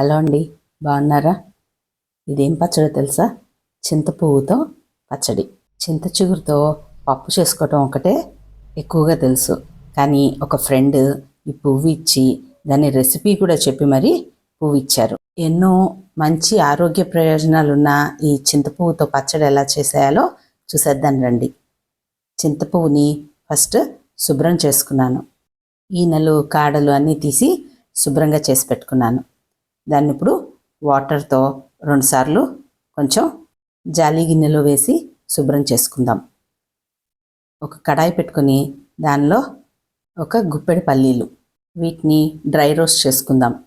Hello అండి బాగున్నారా? ఇదేం పచ్చడి తెలుసా? చింత పువ్వుతో పచ్చడి. చింత చిగురుతో పప్పు చేసుకోవటం ఒకటే ఎక్కువగా తెలుసు. కానీ ఒక ఫ్రెండ్ ఈ పువ్వు ఇచ్చి దాని రెసిపీ కూడా చెప్పి మరీ పువ్వు ఇచ్చారు. ఎన్నో మంచి ఆరోగ్య ప్రయోజనాలున్న ఈ చింతపువ్వుతో పచ్చడి ఎలా చేసేయాలో చూసేద్దాం రండి. చింతపువ్వుని ఫస్ట్ శుభ్రం చేసుకున్నాను. ఈనెలు కాడలు అన్నీ తీసి శుభ్రంగా చేసి పెట్టుకున్నాను. దాన్ని ఇప్పుడు వాటర్తో రెండుసార్లు కొంచెం జాలి గిన్నెలో వేసి శుభ్రం చేసుకుందాం. ఒక కడాయి పెట్టుకొని దానిలో ఒక గుప్పెడి పల్లీలు వీటిని డ్రై రోస్ట్ చేసుకుందాం.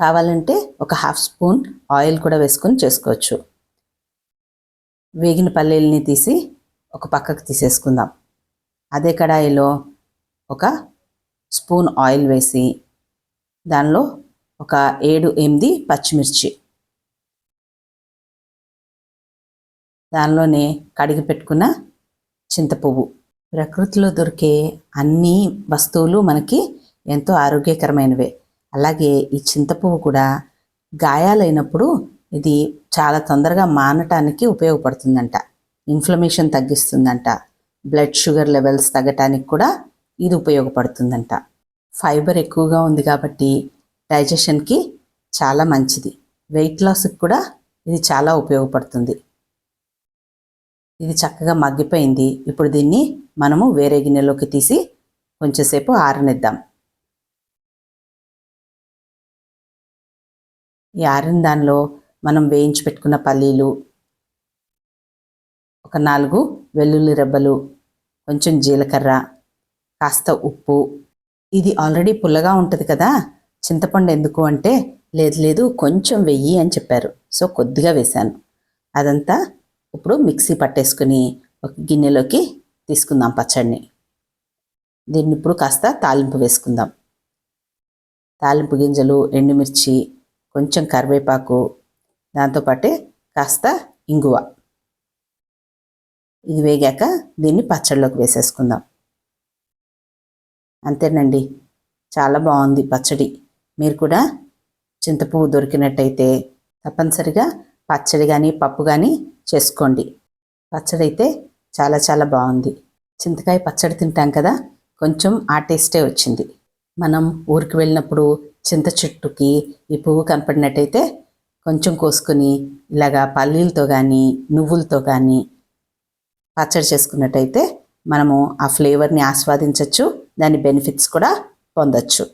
కావాలంటే ఒక హాఫ్ స్పూన్ ఆయిల్ కూడా వేసుకొని చేసుకోవచ్చు. వేగిన పల్లీలని తీసి ఒక పక్కకు తీసేసుకుందాం. అదే కడాయిలో ఒక స్పూన్ ఆయిల్ వేసి దానిలో ఒక ఏడు ఎనిమిది పచ్చిమిర్చి. దానిలోనే కడిగి పెట్టుకున్న చింతపువ్వు. ప్రకృతిలో దొరికే అన్ని వస్తువులు మనకి ఎంతో ఆరోగ్యకరమైనవే. అలాగే ఈ చింతపువ్వు కూడా గాయాలైనప్పుడు ఇది చాలా తొందరగా మానటానికి ఉపయోగపడుతుందంట. ఇన్ఫ్లమేషన్ తగ్గిస్తుందంట. బ్లడ్ షుగర్ లెవెల్స్ తగ్గటానికి కూడా ఇది ఉపయోగపడుతుందంట. ఫైబర్ ఎక్కువగా ఉంది కాబట్టి డైజెషన్కి చాలా మంచిది. వెయిట్ లాస్కి కూడా ఇది చాలా ఉపయోగపడుతుంది. ఇది చక్కగా మగ్గిపోయింది. ఇప్పుడు దీన్ని మనము వేరే గిన్నెలోకి తీసి కొంచెంసేపు ఆరనిద్దాం. ఈ ఆరిన దానిలో మనం వేయించి పెట్టుకున్న పల్లీలు ఒక నాలుగు వెల్లుల్లి రెబ్బలు కొంచెం జీలకర్ర కాస్త ఉప్పు. ఇది ఆల్రెడీ పుల్లగా ఉంటుంది కదా? చింతపండు ఎందుకు అంటే లేదు లేదు కొంచెం వెయ్యి అని చెప్పారు. సో కొద్దిగా వేశాను. అదంతా ఇప్పుడు మిక్సీ పట్టేసుకుని ఒక గిన్నెలోకి తీసుకుందాం పచ్చడిని. దీన్ని ఇప్పుడు కాస్త తాలింపు వేసుకుందాం. తాలింపు గింజలు ఎండుమిర్చి కొంచెం కరివేపాకు దాంతోపాటే కాస్త ఇంగువ. ఇది వేగాక దీన్ని పచ్చడిలోకి వేసేసుకుందాం. అంతేనండి. చాలా బాగుంది పచ్చడి. మీరు కూడా చింతపువ్వు దొరికినట్టయితే తప్పనిసరిగా పచ్చడి కానీ పప్పు కానీ చేసుకోండి. పచ్చడి అయితే చాలా చాలా బాగుంది. చింతకాయ పచ్చడి తింటాం కదా కొంచెం ఆ టేస్టే వచ్చింది. మనం ఊరికి వెళ్ళినప్పుడు చింత చెట్టుకి ఈ పువ్వు కనపడినట్టయితే కొంచెం కోసుకొని ఇలాగా పల్లీలతో కానీ నువ్వులతో కానీ పచ్చడి చేసుకున్నట్టయితే మనము ఆ ఫ్లేవర్ని ఆస్వాదించవచ్చు దాని బెనిఫిట్స్ కూడా పొందొచ్చు.